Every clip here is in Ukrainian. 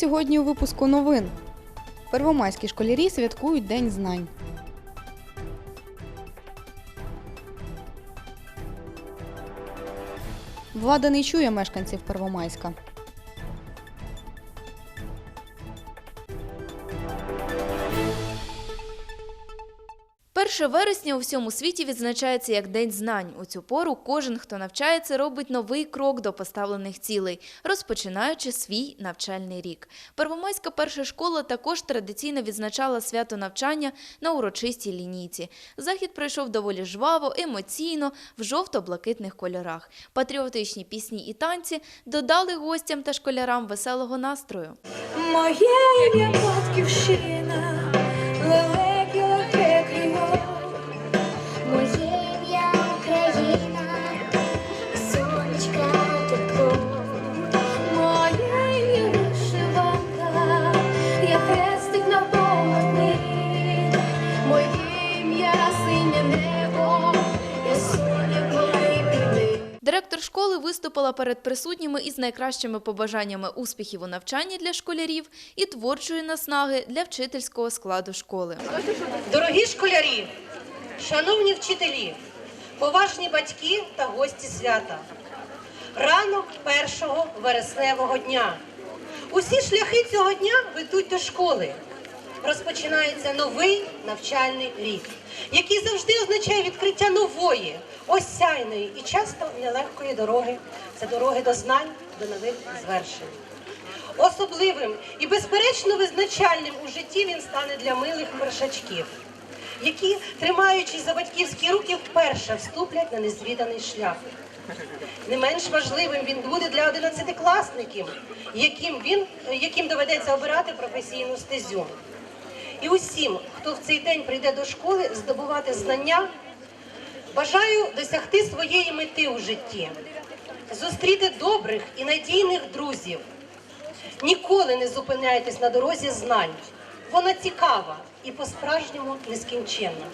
Сьогодні у випуску новин. Первомайські школярі святкують День знань. Влада не чує мешканців Первомайська. Перше вересня у всьому світі відзначається як День знань. У цю пору кожен, хто навчається, робить новий крок до поставлених цілей, розпочинаючи свій навчальний рік. Первомайська перша школа також традиційно відзначала свято навчання на урочистій лінійці. Захід пройшов доволі жваво, емоційно, в жовто-блакитних кольорах. Патріотичні пісні і танці додали гостям та школярам веселого настрою. Моє ім'я школи виступила перед присутніми із найкращими побажаннями успіхів у навчанні для школярів і творчої наснаги для вчительського складу школи. Дорогі школярі, шановні вчителі, поважні батьки та гості свята. Ранок першого вересневого дня. Усі шляхи цього дня ведуть до школи. Розпочинається новий навчальний рік, який завжди означає відкриття нової, осяйної і часто нелегкої дороги. Це дороги до знань, до нових звершень. Особливим і безперечно визначальним у житті він стане для милих першачків, які, тримаючись за батьківські руки, вперше вступлять на незвіданий шлях. Не менш важливим він буде для одинадцятикласників, яким він яким доведеться обирати професійну стезю. І усім, хто в цей день прийде до школи здобувати знання, бажаю досягти своєї мети у житті, зустріти добрих і надійних друзів. Ніколи не зупиняйтесь на дорозі знань. Вона цікава і по-справжньому нескінченна.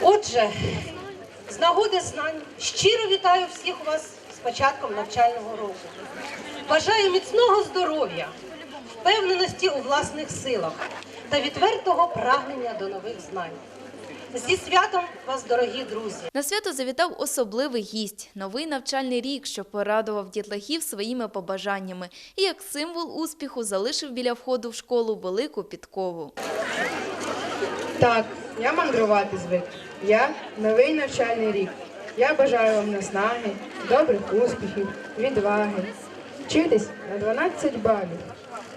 Отже, з нагоди знань щиро вітаю всіх вас з початком навчального року. Бажаю міцного здоров'я, впевненості у власних силах та відвертого прагнення до нових знань. Зі святом вас, дорогі друзі! На свято завітав особливий гість – новий навчальний рік, що порадував дітлахів своїми побажаннями і як символ успіху залишив біля входу в школу велику підкову. Так, я мандрувати звик. Я новий навчальний рік. Я бажаю вам наснаги, добрих успіхів, відваги. Вчитись на 12 балів.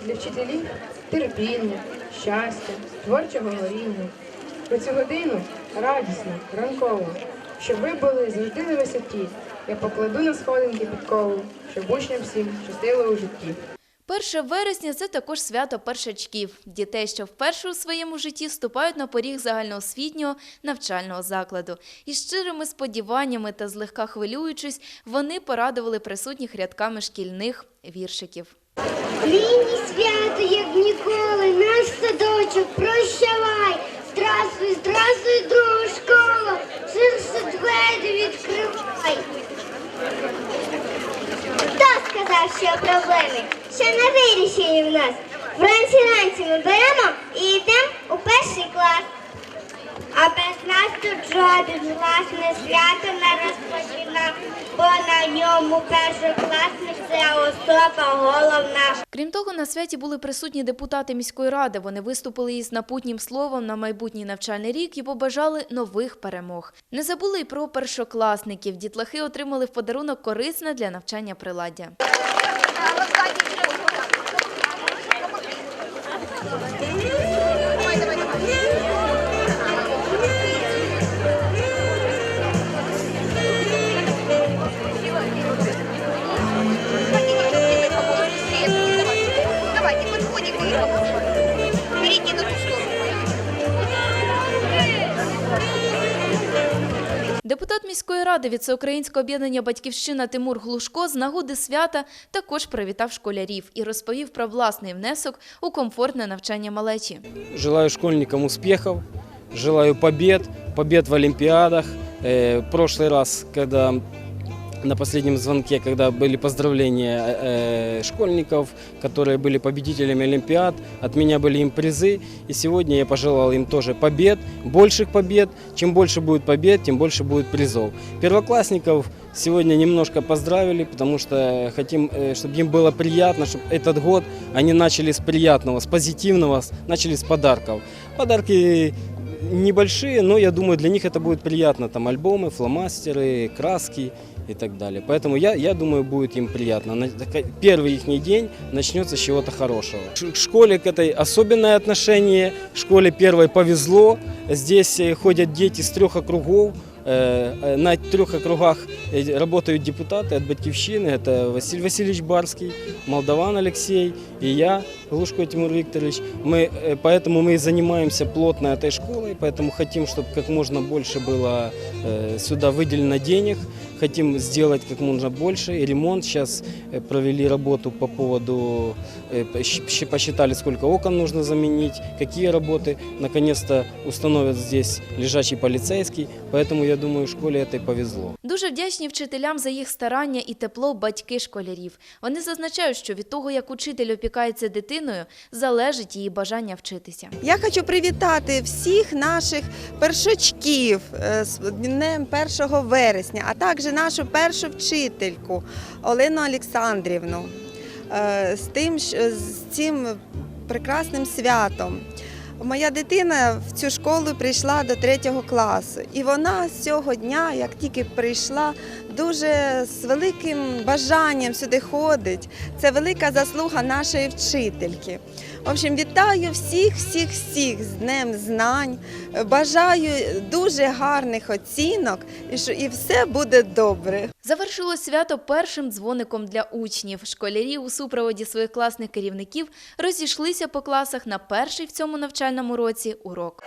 Для вчителів терпіння, щастя, творчого горіння. У цю годину радісно, ранково, щоб ви були завжди на висоті. Я покладу на сходинки підкову, щоб учням всім щастило у житті. 1 вересня – це також свято першачків – дітей, що вперше у своєму житті ступають на поріг загальноосвітнього навчального закладу. Із щирими сподіваннями та злегка хвилюючись, вони порадували присутніх рядками шкільних віршиків. Нині свято, як ніколи, наш садочок, прощавай. Здравствуй, здравствуй, друга школа, ширше двері відкривай. Хто сказав, що проблеми? Ще не вирішені в нас. Вранці ранці ми і йдемо у перший клас. А без нас тут жоден власне свято не розпочинав, бо на ньому першокласник це особа головна. Крім того, на святі були присутні депутати міської ради. Вони виступили із напутнім словом на майбутній навчальний рік і побажали нових перемог. Не забули й про першокласників. Дітлахи отримали в подарунок корисне для навчання приладдя. Депутат міської ради від Всеукраїнського об'єднання Батьківщина Тимур Глушко з нагоди свята також привітав школярів і розповів про власний внесок у комфортне навчання малечі. Желаю школьникам успіхів, желаю побед, побед в олімпіадах. Э, прошлый раз, когда на последнем звонке, когда были поздравления э, школьников, которые были победителями Олимпиад. От меня были им призы. И сегодня я пожелал им тоже побед, больших побед. Чем больше будет побед, тем больше будет призов. Первоклассников сегодня немножко поздравили, потому что хотим, э, чтобы им было приятно, чтобы этот год они начали с приятного, с позитивного, начали с подарков. Подарки небольшие, но я думаю, для них это будет приятно. Там альбомы, фломастеры, краски и так далее. Поэтому я, я думаю, будет им приятно. На- така- Первый их день начнется с чего-то хорошего. Ш- К школе к этой особенное отношение. Школе первой повезло. Здесь э, ходят дети с трех округов. На трех округах работают депутаты от Батьковщины. Это Василий Васильевич Барский, Молдаван Алексей и я, Глушко Тимур Викторович. Мы, поэтому мы занимаемся плотно этой школой, поэтому хотим, чтобы как можно больше было сюда выделено денег. Хотим сделать как можно больше. И ремонт сейчас э, провели работу по поводу, э, посчитали, сколько окон нужно заменить, какие работы. Наконец-то установят здесь лежачий полицейский. Поэтому я думаю, школе этой повезло. Дуже вдячні вчителям за їх старання і тепло батьки школярів. Вони зазначають, що від того, як учитель опікається дитиною, залежить її бажання вчитися. Я хочу привітати всіх наших першачків е, з днем 1 вересня, а також нашу першу вчительку Олену Олександрівну е, з тим, з цим прекрасним святом. Моя дитина в цю школу прийшла до третього класу, і вона з цього дня, як тільки прийшла, дуже з великим бажанням сюди ходить. Це велика заслуга нашої вчительки. В общем, вітаю всіх, всіх, всіх з Днем знань. Бажаю дуже гарних оцінок і що і все буде добре. Завершилось свято першим дзвоником для учнів. Школярі у супроводі своїх класних керівників розійшлися по класах на перший в цьому навчальному році урок.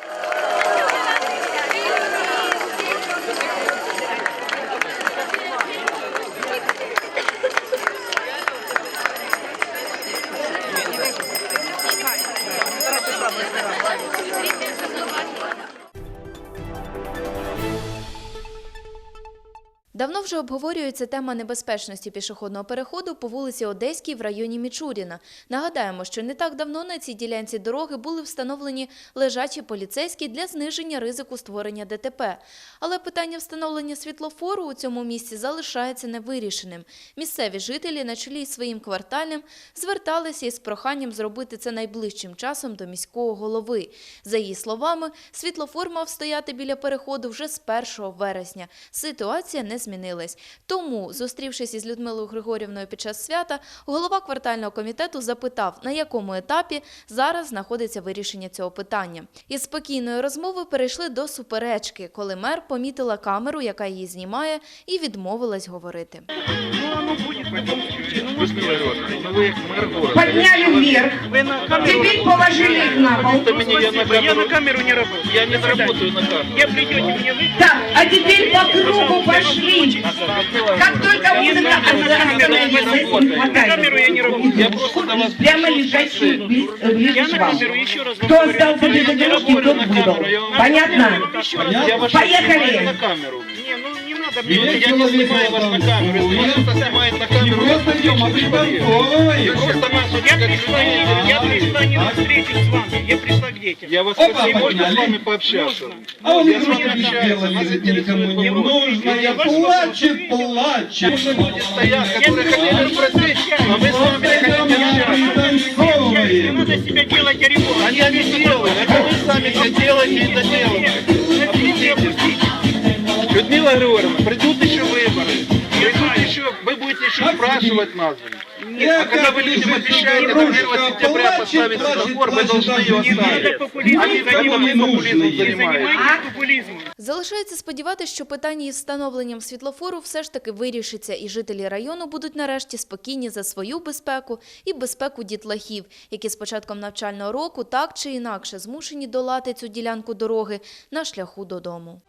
Давно вже обговорюється тема небезпечності пішохідного переходу по вулиці Одеській в районі Мічуріна. Нагадаємо, що не так давно на цій ділянці дороги були встановлені лежачі поліцейські для зниження ризику створення ДТП. Але питання встановлення світлофору у цьому місці залишається невирішеним. Місцеві жителі на чолі із своїм квартальним зверталися із проханням зробити це найближчим часом до міського голови. За її словами, світлофор мав стояти біля переходу вже з 1 вересня. Ситуація не змінилась. Тому, зустрівшись із Людмилою Григорівною під час свята, голова квартального комітету запитав, на якому етапі зараз знаходиться вирішення цього питання. Із спокійної розмови перейшли до суперечки, коли мер помітила камеру, яка її знімає, і відмовилась говорити. подняли вверх, теперь положили их на пол. Я на камеру не работаю. Я не работаю на камеру. Я придете мне вы... Так, а теперь по кругу пошли. Как только он на камеру я не работаю. Прямо лежащий ближе к вам. Кто остался без эту тот выдал. Понятно? Поехали ну. Я не снимаю вас на камеру. Если кто-то снимает на камеру, я просто нас я пришла, я пришла не на встречу с вами, я пришла к детям. Я вас спросил, можно с вами пообщаться? А он не общаюсь, делать, никому не нужно, я плачет, плачет. Что люди стоят, которые хотели спросить, а вы с вами хотите общаться. Не надо себя делать оригинальным. Они не делают, это вы сами все делаете и доделаете. Людмила Григорьевна, придут еще выборы. Придут еще, вы будете еще спрашивать нас. Я А когда вы людям обещаете до 1 сентября поставить светофор, вы должны ее оставить. Они занимаются популизмом занимаются. Залишається сподіватися, що питання із встановленням світлофору все ж таки вирішиться, і жителі району будуть нарешті спокійні за свою безпеку і безпеку дітлахів, які з початком навчального року так чи інакше змушені долати цю ділянку дороги на шляху додому.